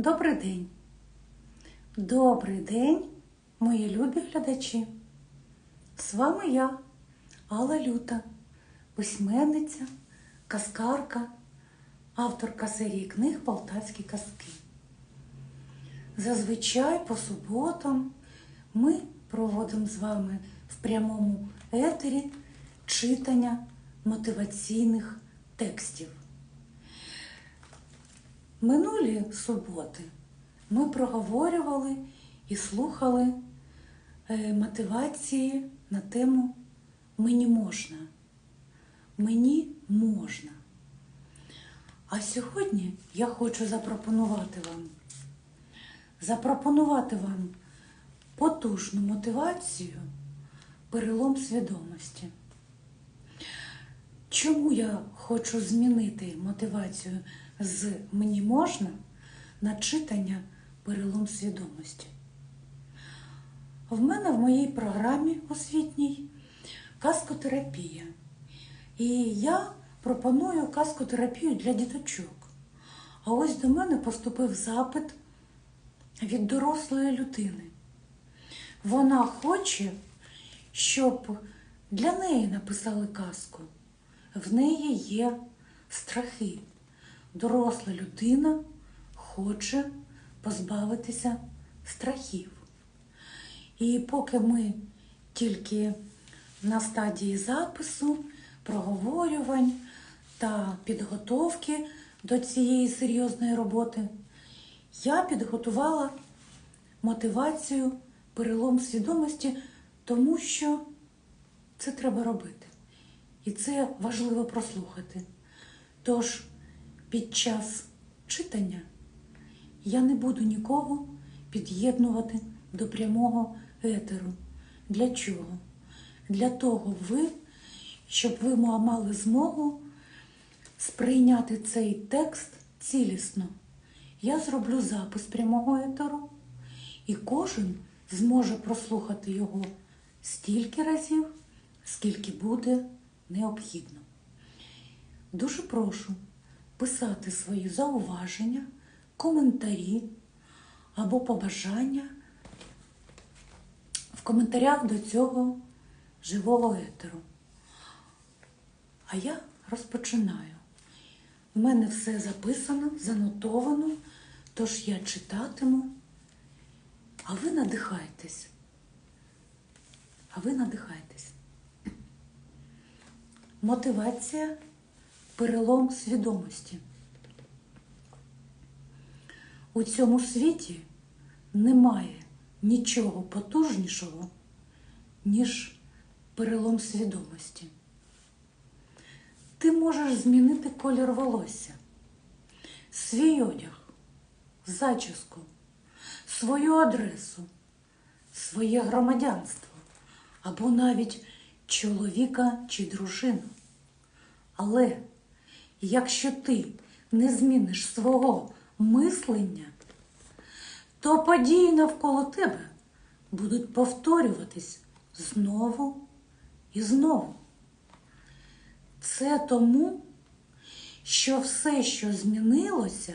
Добрий день. Добрий день, мої любі глядачі. З вами я, Алла Люта, письменниця, казкарка, авторка серії книг Полтавські казки. Зазвичай по суботам ми проводимо з вами в прямому етері читання мотиваційних текстів. Минулі суботи ми проговорювали і слухали е, мотивації на тему Мені можна. Мені можна. А сьогодні я хочу запропонувати вам запропонувати вам потужну мотивацію перелом свідомості. Чому я хочу змінити мотивацію з мені можна на читання перелом свідомості? В мене в моїй програмі освітній казкотерапія. І я пропоную казкотерапію для діточок. А ось до мене поступив запит від дорослої людини. Вона хоче, щоб для неї написали казку. В неї є страхи. Доросла людина хоче позбавитися страхів. І поки ми тільки на стадії запису, проговорювань та підготовки до цієї серйозної роботи, я підготувала мотивацію, перелом свідомості, тому що це треба робити. І це важливо прослухати. Тож під час читання я не буду нікого під'єднувати до прямого етеру. Для чого? Для того ви, щоб ви мали змогу сприйняти цей текст цілісно. Я зроблю запис прямого етеру, і кожен зможе прослухати його стільки разів, скільки буде необхідно. Дуже прошу писати свої зауваження, коментарі або побажання в коментарях до цього живого етеру. А я розпочинаю. У мене все записано, занотовано, тож я читатиму, а ви надихайтесь. А ви надихайтесь. Мотивація перелом свідомості. У цьому світі немає нічого потужнішого, ніж перелом свідомості. Ти можеш змінити колір волосся, свій одяг, зачіску, свою адресу, своє громадянство або навіть чоловіка чи дружину. Але якщо ти не зміниш свого мислення, то події навколо тебе будуть повторюватись знову і знову. Це тому, що все, що змінилося,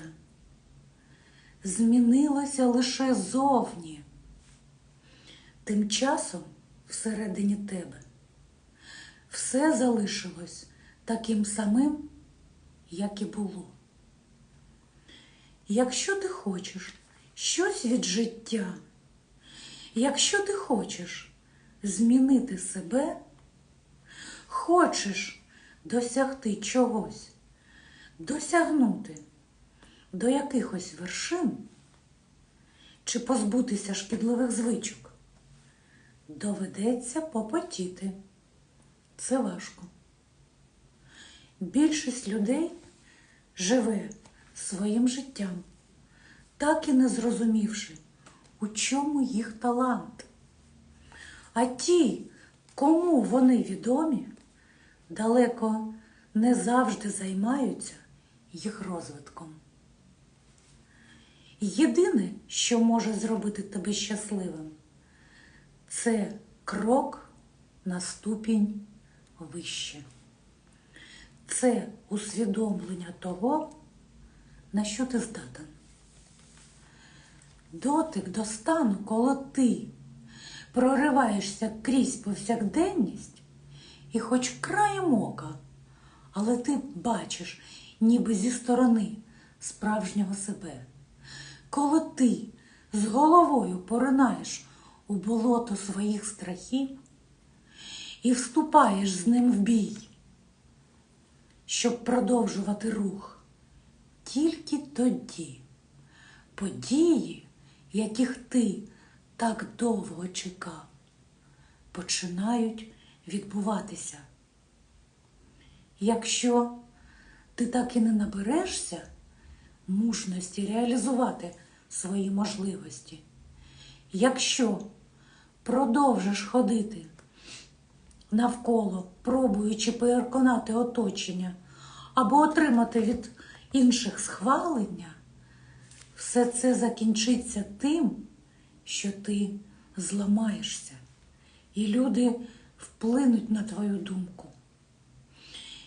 змінилося лише зовні. Тим часом всередині тебе все залишилось таким самим, як і було. Якщо ти хочеш щось від життя, якщо ти хочеш змінити себе, хочеш досягти чогось, досягнути до якихось вершин чи позбутися шкідливих звичок, доведеться попотіти. Це важко. Більшість людей живе своїм життям, так і не зрозумівши, у чому їх талант. А ті, кому вони відомі, далеко не завжди займаються їх розвитком. Єдине, що може зробити тебе щасливим, це крок на ступінь вище. Це усвідомлення того, на що ти здатен. дотик до стану, коли ти прориваєшся крізь повсякденність, і хоч краєм ока, але ти бачиш, ніби зі сторони справжнього себе. Коли ти з головою поринаєш у болото своїх страхів і вступаєш з ним в бій, щоб продовжувати рух, тільки тоді події, яких ти так довго чекав, починають відбуватися. Якщо ти так і не наберешся мужності реалізувати свої можливості, якщо продовжиш ходити навколо, пробуючи переконати оточення або отримати від інших схвалення, все це закінчиться тим, що ти зламаєшся, і люди вплинуть на твою думку.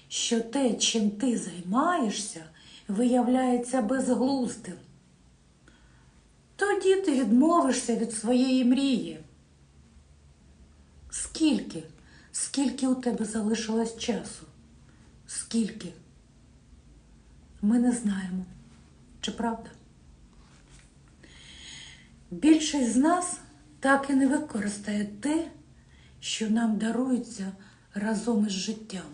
Що те, чим ти займаєшся, виявляється безглуздим. Тоді ти відмовишся від своєї мрії. Скільки, скільки у тебе залишилось часу? Скільки? Ми не знаємо. Чи правда? Більшість з нас так і не використає те, що нам дарується разом із життям.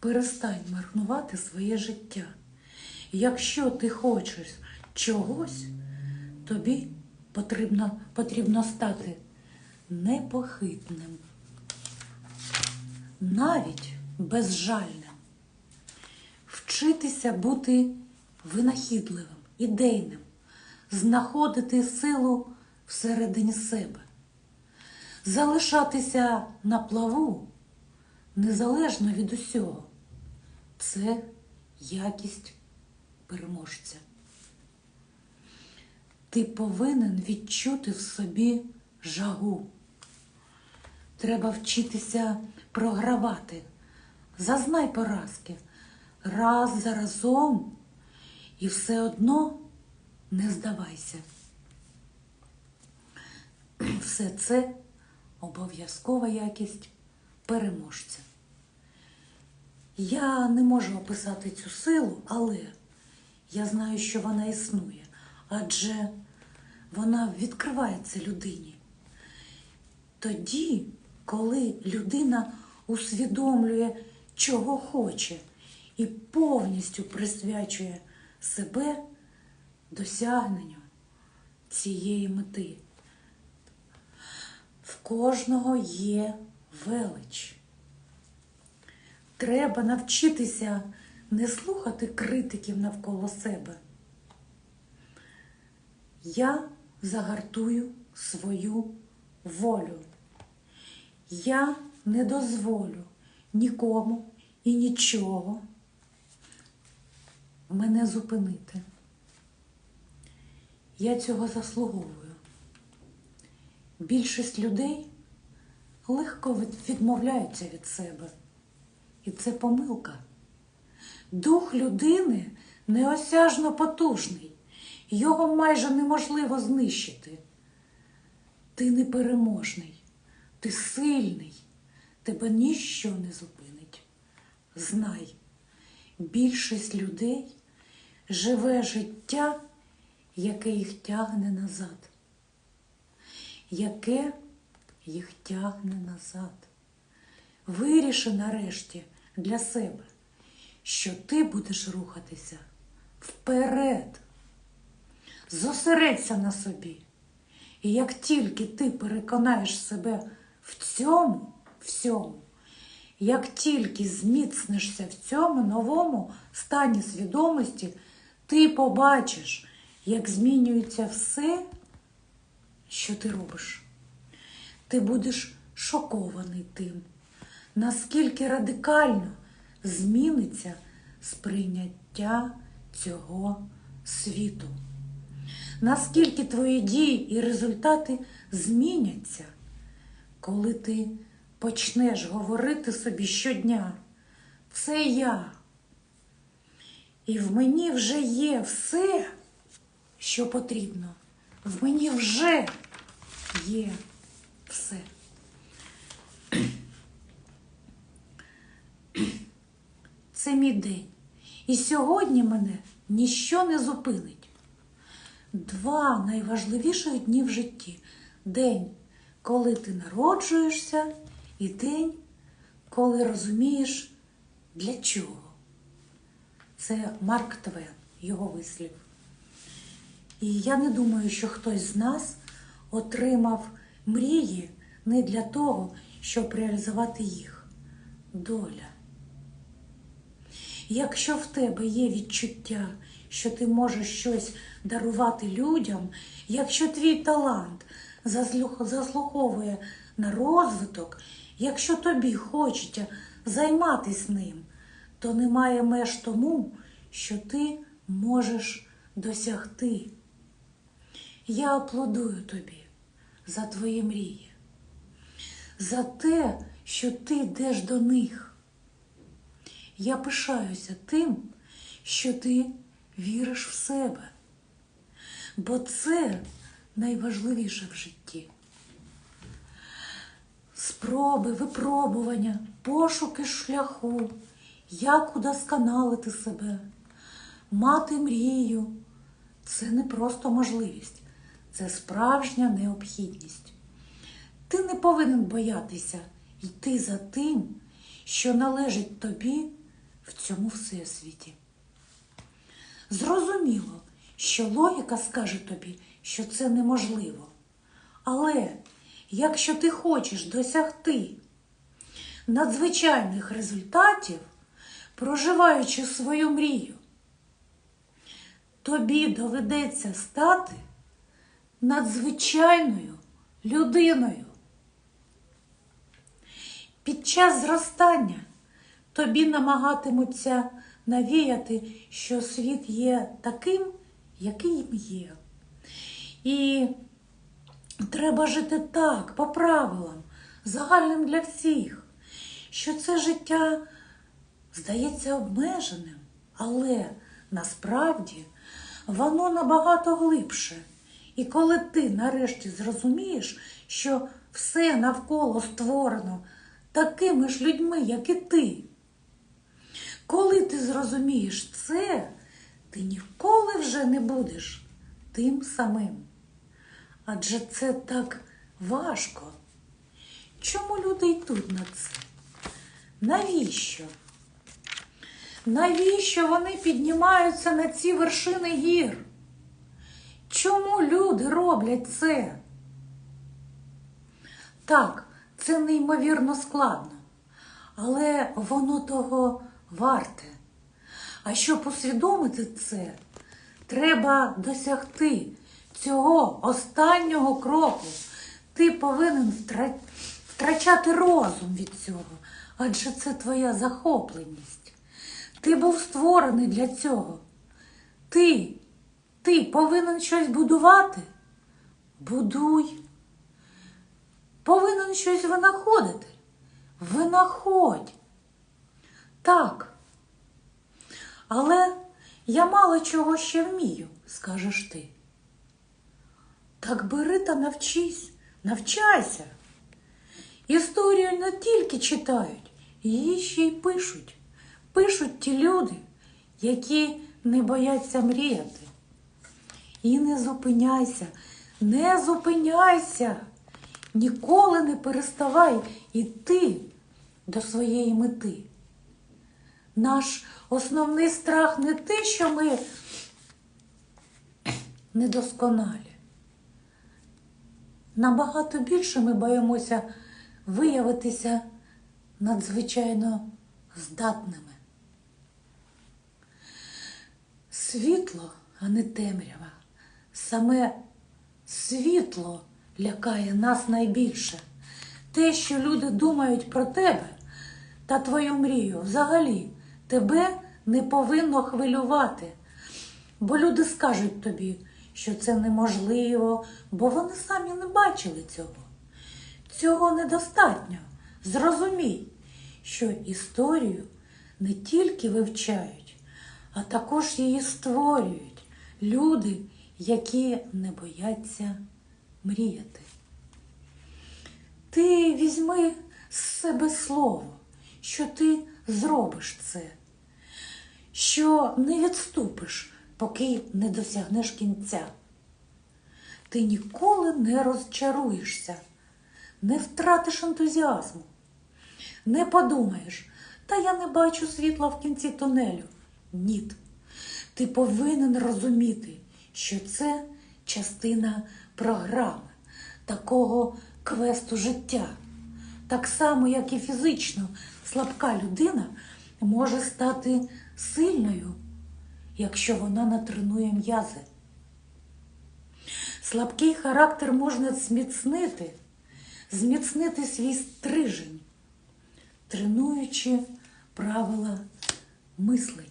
Перестань марнувати своє життя. Якщо ти хочеш чогось, тобі потрібно, потрібно стати непохитним, навіть безжальним, вчитися бути винахідливим, ідейним, знаходити силу всередині себе, залишатися на плаву незалежно від усього. Це якість переможця. Ти повинен відчути в собі жагу. Треба вчитися програвати. Зазнай поразки раз за разом і все одно не здавайся. Все це обов'язкова якість переможця. Я не можу описати цю силу, але я знаю, що вона існує, адже вона відкривається людині. Тоді, коли людина усвідомлює, чого хоче, і повністю присвячує себе досягненню цієї мети. В кожного є велич. Треба навчитися не слухати критиків навколо себе. Я загартую свою волю. Я не дозволю нікому і нічого мене зупинити. Я цього заслуговую. Більшість людей легко відмовляються від себе. І це помилка. Дух людини неосяжно потужний, його майже неможливо знищити. Ти непереможний, ти сильний, тебе ніщо не зупинить. Знай, більшість людей живе життя, яке їх тягне назад. Яке їх тягне назад. Виріши нарешті для себе, що ти будеш рухатися вперед. Зосередься на собі. І як тільки ти переконаєш себе в цьому, всьому, як тільки зміцнишся в цьому новому стані свідомості, ти побачиш, як змінюється все, що ти робиш. Ти будеш шокований тим, наскільки радикально зміниться сприйняття цього світу. Наскільки твої дії і результати зміняться, коли ти почнеш говорити собі щодня, це я. І в мені вже є все, що потрібно. В мені вже є все. Це мій день. І сьогодні мене ніщо не зупинить. Два найважливіших дні в житті: день, коли ти народжуєшся, і день, коли розумієш, для чого. Це Марк Твен, його вислів. І я не думаю, що хтось з нас отримав мрії не для того, щоб реалізувати їх. Доля. Якщо в тебе є відчуття, що ти можеш щось дарувати людям, якщо твій талант заслух- заслуговує на розвиток, якщо тобі хочеться займатися ним, то немає меж тому, що ти можеш досягти. Я аплодую тобі за твої мрії, за те, що ти йдеш до них. Я пишаюся тим, що ти віриш в себе, бо це найважливіше в житті. Спроби, випробування, пошуки шляху, як удосконалити себе, мати мрію це не просто можливість, це справжня необхідність. Ти не повинен боятися йти за тим, що належить тобі в цьому всесвіті. Зрозуміло, що логіка скаже тобі, що це неможливо. Але якщо ти хочеш досягти надзвичайних результатів, проживаючи свою мрію, тобі доведеться стати надзвичайною людиною. Під час зростання тобі намагатимуться навіяти, що світ є таким, яким є. І треба жити так, по правилам, загальним для всіх, що це життя здається обмеженим, але насправді воно набагато глибше. І коли ти нарешті зрозумієш, що все навколо створено такими ж людьми, як і ти, коли ти зрозумієш це, ти ніколи вже не будеш тим самим. Адже це так важко. Чому люди йдуть на це? Навіщо? Навіщо вони піднімаються на ці вершини гір? Чому люди роблять це? Так, це неймовірно складно, але воно того варте. А щоб усвідомити це, треба досягти цього останнього кроку. Ти повинен втрачати розум від цього, адже це твоя захопленість. Ти був створений для цього. Ти, ти повинен щось будувати? Будуй. Повинен щось винаходити. Винаходь. Так. Але я мало чого ще вмію, скажеш ти. Так бери та навчись, навчайся. Історію не тільки читають, її ще й пишуть. Пишуть ті люди, які не бояться мріяти. І не зупиняйся, не зупиняйся. Ніколи не переставай іти до своєї мети. Наш основний страх не те, що ми недосконалі. Набагато більше ми боїмося виявитися надзвичайно здатними. Світло, а не темрява. Саме світло лякає нас найбільше. Те, що люди думають про тебе та твою мрію, взагалі тебе не повинно хвилювати. Бо люди скажуть тобі, що це неможливо, бо вони самі не бачили цього. Цього недостатньо. Зрозумій, що історію не тільки вивчають, а також її створюють люди, які не бояться мріяти. Ти візьми з себе слово, що ти зробиш це, що не відступиш, поки не досягнеш кінця. Ти ніколи не розчаруєшся, не втратиш ентузіазму, не подумаєш, та я не бачу світла в кінці тунелю. Ні. Ти повинен розуміти, що це частина програми, такого квесту життя. Так само, як і фізично слабка людина може стати сильною, якщо вона натренує м'язи. Слабкий характер можна зміцнити, зміцнити свій стрижень, тренуючи правила мислення.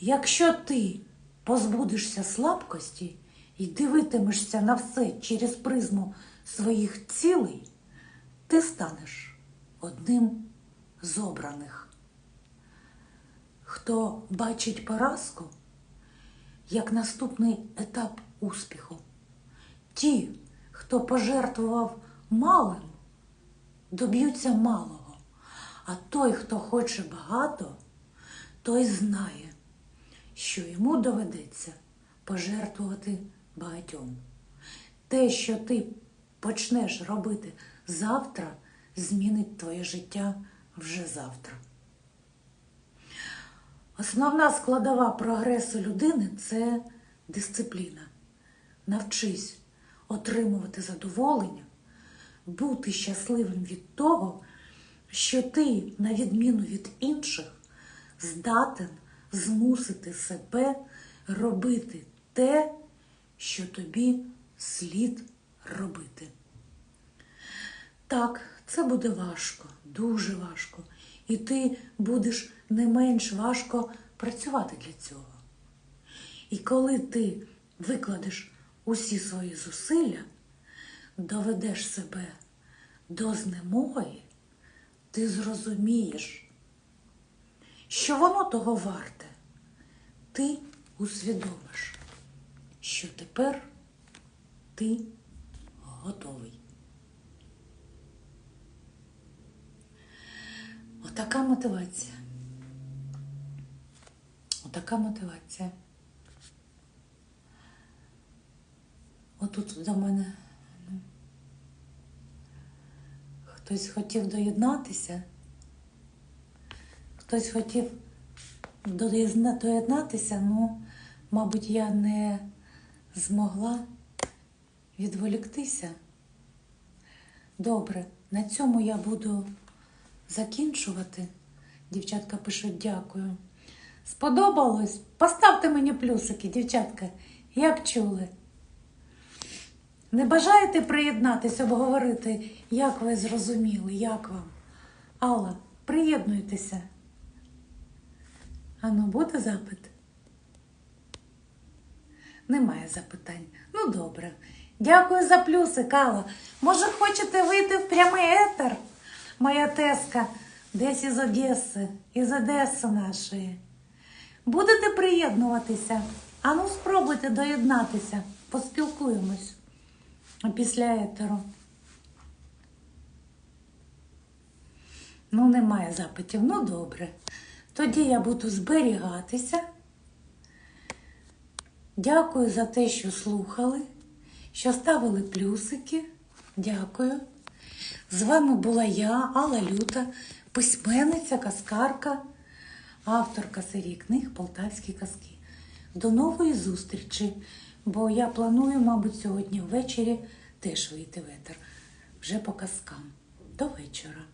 Якщо ти позбудешся слабкості і дивитимешся на все через призму своїх цілей, ти станеш одним з обраних. Хто бачить поразку як наступний етап успіху, ті, хто пожертвував малим, доб'ються малого, а той, хто хоче багато, той знає, що йому доведеться пожертвувати багатьом. Те, що ти почнеш робити завтра, змінить твоє життя вже завтра. Основна складова прогресу людини це дисципліна. Навчись отримувати задоволення, бути щасливим від того, що ти, на відміну від інших, здатен змусити себе робити те, що тобі слід робити. Так, це буде важко, дуже важко, і ти будеш не менш важко працювати для цього. І коли ти викладеш усі свої зусилля, доведеш себе до знемоги, ти зрозумієш, що воно того варте. Ти усвідомиш, що тепер ти готовий. Отака мотивація. Отака мотивація. Отут до мене ну, хтось хотів доєднатися, хтось хотів доєднатися, ну, мабуть, я не змогла відволіктися. Добре, на цьому я буду закінчувати. Дівчатка пишуть дякую. Сподобалось? Поставте мені плюсики, дівчатка, як чули. Не бажаєте приєднатися, обговорити, як ви зрозуміли, як вам? Алла, приєднуйтеся. Ану, буде запит? Немає запитань. Ну, добре. Дякую за плюсик, Алла. Може, хочете вийти в прямий етер? Моя теска десь із Одеси, із Одеси нашої. Будете приєднуватися? Ану, спробуйте доєднатися. Поспілкуємось після етеру. Ну, немає запитів. Ну, добре. Тоді я буду зберігатися. Дякую за те, що слухали, що ставили плюсики. Дякую. З вами була я, Алла Люта, письменниця, казкарка, авторка серії книг Полтавські казки. До нової зустрічі, бо я планую, мабуть, сьогодні ввечері теж вийти в етер. Вже по казкам. До вечора.